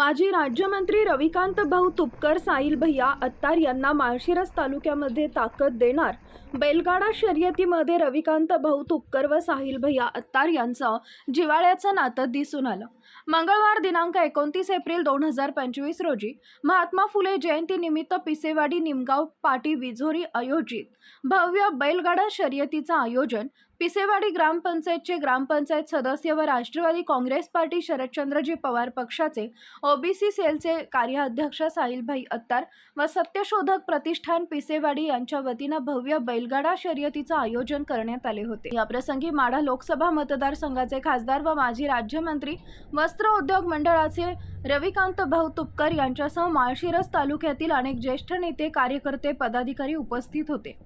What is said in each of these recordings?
माजी राज्यमंत्री रविकांत भाऊ तुपकर साईल भैया अत्तार यांना माळशिरस तालुक्यामध्ये ताकद देणार. बैलगाडा शर्यतीमध्ये रविकांत भाऊ तुपकर व साहिल भैया अत्तार यांचं जिवाळ्याचं नातं दिसून आलं. मंगळवार दिनांक एकोणतीस एप्रिल दोन हजार पंचवीस रोजी महात्मा फुले जयंतीनिमित्त पिसेवाडी निमगाव पाटी विझोरी आयोजित भव्य बैलगाडा शर्यतीचं आयोजन पिसेवाडी ग्रामपंचायतचे ग्रामपंचायत सदस्य व राष्ट्रवादी काँग्रेस पार्टी शरदचंद्रजी पवार पक्षाचे ओबीसी सेलचे कार्याध्यक्ष साहिलभाई अत्तार व सत्यशोधक प्रतिष्ठान पिसेवाडी यांच्या वतीनं भव्य बैलगाडा शर्यतीचं आयोजन करण्यात आले होते. याप्रसंगी माढा लोकसभा मतदारसंघाचे खासदार व माजी राज्यमंत्री वस्त्र उद्योग मंडळाचे रविकांत भाऊ तुपकर यांच्यासह माळशिरस तालुक्यातील अनेक ज्येष्ठ नेते कार्यकर्ते पदाधिकारी उपस्थित होते.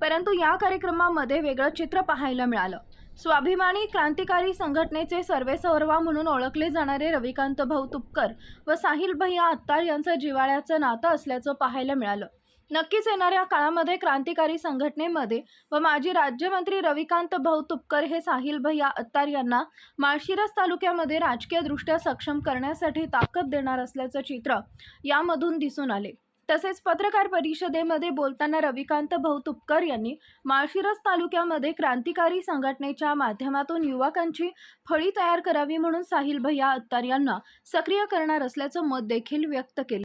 परंतु या कार्यक्रमामध्ये वेगळं चित्र पाहायला मिळालं. स्वाभिमानी क्रांतिकारी संघटनेचे सर्वेसर्वा म्हणून ओळखले जाणारे रविकांत भाऊ तुपकर व साहिल भैया अत्तार यांचं जिवाळ्याचं नातं असल्याचं पाहायला मिळालं. नक्कीच येणाऱ्या काळामध्ये क्रांतिकारी संघटनेमध्ये व माजी राज्यमंत्री रविकांत भाऊ तुपकर हे साहिल भैया अत्तार यांना माळशिरस तालुक्यामध्ये राजकीयदृष्ट्या सक्षम करण्यासाठी ताकद देणार असल्याचं चित्र यामधून दिसून आले. तसेच पत्रकार परिषदेमध्ये बोलताना रविकांत भाऊ तुपकर यांनी माळशिरस तालुक्यामध्ये क्रांतिकारी संघटनेच्या माध्यमातून युवकांची फळी तयार करावी म्हणून साहिल भैया अत्तार यांना सक्रिय करणार असल्याचं मत देखील व्यक्त केले.